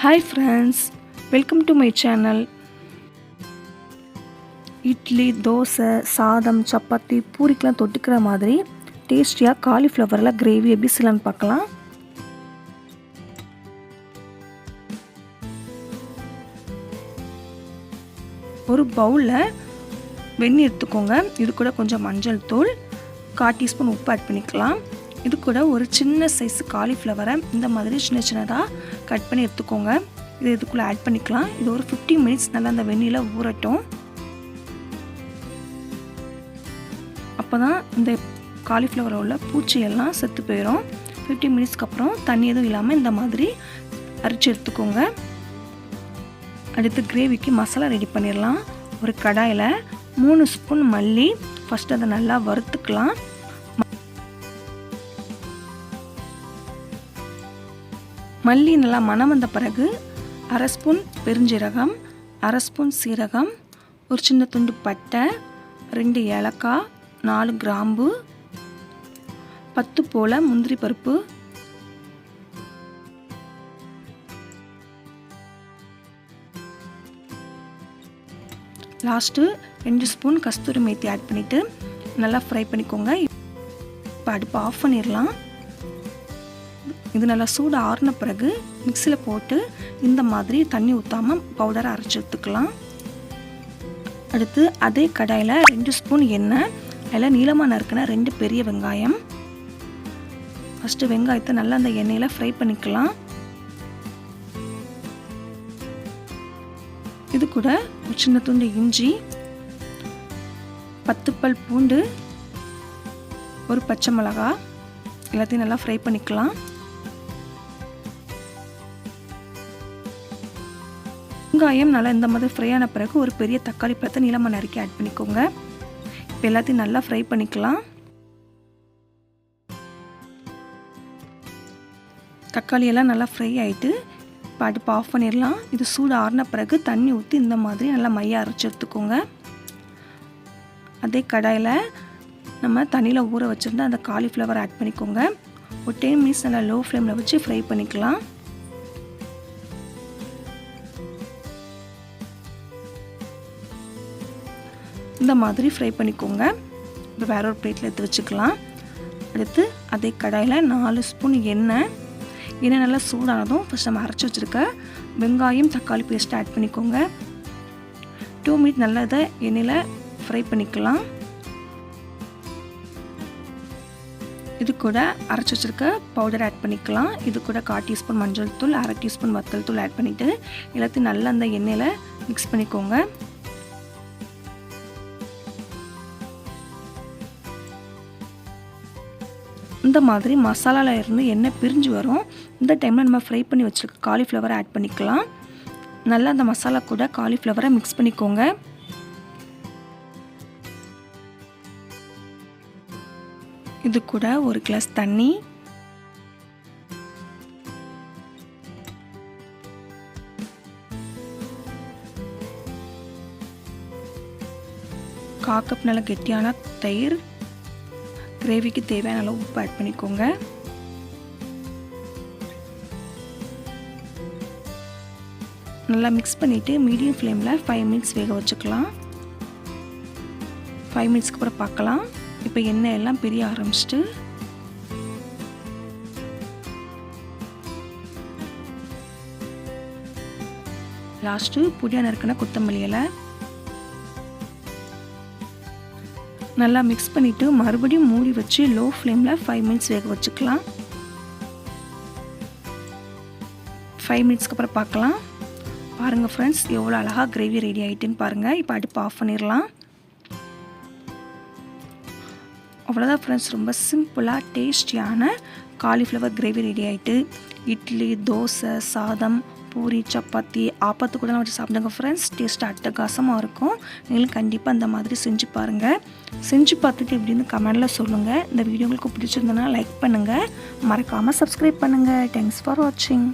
Hi friends welcome to my channel idli dosa சாதம் சப்பாத்தி பூரிக்கெலாம் தொட்டுக்கிற மாதிரி டேஸ்டியாக காலிஃப்ளவரில் கிரேவி எப்படி செய்யலான்னு பார்க்கலாம். ஒரு பவுலில் வெந்நீர் எடுத்துக்கோங்க. இது கூட கொஞ்சம் மஞ்சள் தூள் கால் டீஸ்பூன் உப்பு ஆட் பண்ணிக்கலாம். இது கூட ஒரு சின்ன சைஸ் காலிஃப்ளவரை இந்த மாதிரி சின்ன சின்னதாக கட் பண்ணி எடுத்துக்கோங்க. இது இதுக்குள்ளே ஆட் பண்ணிக்கலாம். இது ஒரு ஃபிஃப்டி மினிட்ஸ் நல்லா அந்த வெந்நியில் ஊறட்டும். அப்போ தான் இந்த காலிஃப்ளவரில் உள்ள பூச்சியெல்லாம் செத்து போயிடும் ஃபிஃப்டி மினிட்ஸ்க்கு அப்புறம் தண்ணி எதுவும் இல்லாமல் இந்த மாதிரி அரிச்சு எடுத்துக்கோங்க. அடுத்து கிரேவிக்கு மசாலா ரெடி பண்ணிடலாம். ஒரு கடாயில் மூணு ஸ்பூன் மல்லி. ஃபஸ்ட்டு அதை நல்லா வறுத்துக்கலாம். மல்லி நல்லா மணம் வந்த பிறகு அரை ஸ்பூன் பெருஞ்சீரகம் அரை ஸ்பூன் சீரகம் ஒரு சின்ன துண்டு பட்டை ரெண்டு ஏலக்காய் நாலு கிராம்பு பத்து போல் முந்திரி பருப்பு. லாஸ்ட்டு ரெண்டு ஸ்பூன் கஸ்தூரி மேத்தி ஆட் பண்ணிவிட்டு நல்லா ஃப்ரை பண்ணிக்கோங்க. இப்போ அடுப்பு ஆஃப் பண்ணிடலாம். இது நல்லா சூடு ஆறின பிறகு மிக்சியில் போட்டு இந்த மாதிரி தண்ணி ஊற்றாமல் பவுடரை அரைச்சி எடுத்துக்கலாம். அடுத்து அதே கடாயில் ரெண்டு ஸ்பூன் எண்ணெய் அதில் நீளமாக நறுக்கின ரெண்டு பெரிய வெங்காயம். ஃபஸ்ட்டு வெங்காயத்தை நல்லா அந்த எண்ணெயில் ஃப்ரை பண்ணிக்கலாம். இது கூட ஒரு சின்ன துண்டு இஞ்சி பத்து பல் பூண்டு ஒரு பச்சை மிளகா எல்லாத்தையும் நல்லா ஃப்ரை பண்ணிக்கலாம். வெங்காயம் நல்லா இந்த மாதிரி ஃப்ரை ஆன பிறகு ஒரு பெரிய தக்காளி பழத்தை நீளமாக நறுக்கி ஆட் பண்ணிக்கோங்க. இப்போ எல்லாத்தையும் நல்லா ஃப்ரை பண்ணிக்கலாம். தக்காளி எல்லாம் நல்லா ஃப்ரை ஆகிட்டு இப்போ அடுப்பு ஆஃப் பண்ணிடலாம். இது சூடு ஆறின பிறகு தண்ணி ஊற்றி இந்த மாதிரி நல்லா மைய அரைச்சி எடுத்துக்கோங்க. அதே கடாயில் நம்ம தண்ணியில் ஊற வச்சுருந்தா அந்த காலிஃப்ளவர் ஆட் பண்ணிக்கோங்க. ஒரு டென் மினிட்ஸ் நல்லா லோ ஃப்ளேமில் வச்சு ஃப்ரை பண்ணிக்கலாம். இந்த மாதிரி ஃப்ரை பண்ணிக்கோங்க. இப்போ வேற ஒரு பிளேட்டில் எடுத்து வச்சுக்கலாம். அடுத்து அதே கடாயில் நாலு ஸ்பூன் எண்ணெய். எண்ணெய் நல்லா சூடானதும் ஃபஸ்ட் நம்ம அரைச்சி வச்சுருக்க வெங்காயம் தக்காளி பேஸ்ட் ஆட் பண்ணிக்கோங்க. டூ மினிட் நல்லா இதை எண்ணெயில் ஃப்ரை பண்ணிக்கலாம். இது கூட அரைச்சி வச்சுருக்க பவுடர் ஆட் பண்ணிக்கலாம். இது கூட கால் டீஸ்பூன் மஞ்சள் தூள் அரை டீஸ்பூன் வத்தல் தூள் ஆட் பண்ணிவிட்டு எல்லாத்தையும் நல்லா அந்த எண்ணெயில் மிக்ஸ் பண்ணிக்கோங்க. இந்த மாதிரி மசாலாவில் இருந்து எண்ணெய் பிரிஞ்சு வரும். இந்த டைமில் நம்ம ஃப்ரை பண்ணி வச்சுருக்க காலிஃப்ளவரை ஆட் பண்ணிக்கலாம். நல்லா அந்த மசாலா கூட காலிஃப்ளவரை மிக்ஸ் பண்ணிக்கோங்க. இது கூட ஒரு கிளாஸ் தண்ணி. காக்கப் நல்ல கெட்டியான தயிர். கிரேவிக்கு தேவையான அளவு உப்பு ஆட் பண்ணிக்கோங்க. நல்லா மிக்ஸ் பண்ணிவிட்டு மீடியம் ஃப்ளேமில் ஃபைவ் மினிட்ஸ் வேக வச்சுக்கலாம். ஃபைவ் மினிட்ஸ்க்கு அப்புறம் பார்க்கலாம். இப்போ எண்ணெய் எல்லாம் பிரிய ஆரம்பிச்சிட்டு. லாஸ்ட்டு புதியான நறுக்கின கொத்தமல்லி இலை. நல்லா மிக்ஸ் பண்ணிவிட்டு மறுபடியும் மூடி வச்சு லோ ஃப்ளேமில் ஃபைவ் மினிட்ஸ் வேக வச்சுக்கலாம். ஃபைவ் மினிட்ஸ்க்கு அப்புறம் பார்க்கலாம். பாருங்கள் ஃப்ரெண்ட்ஸ் எவ்வளோ அழகாக கிரேவி ரெடி ஆகிட்டுன்னு பாருங்கள் இப்போ அடுப்பு ஆஃப் பண்ணிடலாம். அவ்வளோதான் ஃப்ரெண்ட்ஸ் ரொம்ப சிம்பிளாக டேஸ்டியான காலிஃப்ளவர் கிரேவி ரெடி ஆகிட்டு இட்லி தோசை சாதம் பூரி சப்பாத்தி ஆப்பத்து கூட வச்சு சாப்பிடுங்க ஃப்ரெண்ட்ஸ் டேஸ்ட் அட்டகாசமாக இருக்கும். நீங்களும் கண்டிப்பாக அந்த மாதிரி செஞ்சு பாருங்கள் செஞ்சு பார்த்துட்டு எப்படின்னு கமெண்டில் சொல்லுங்கள் இந்த வீடியோ உங்களுக்கு பிடிச்சிருந்தனா லைக் பண்ணுங்கள் மறக்காமல் சப்ஸ்கிரைப் பண்ணுங்கள் தேங்க்ஸ் ஃபார் வாட்சிங்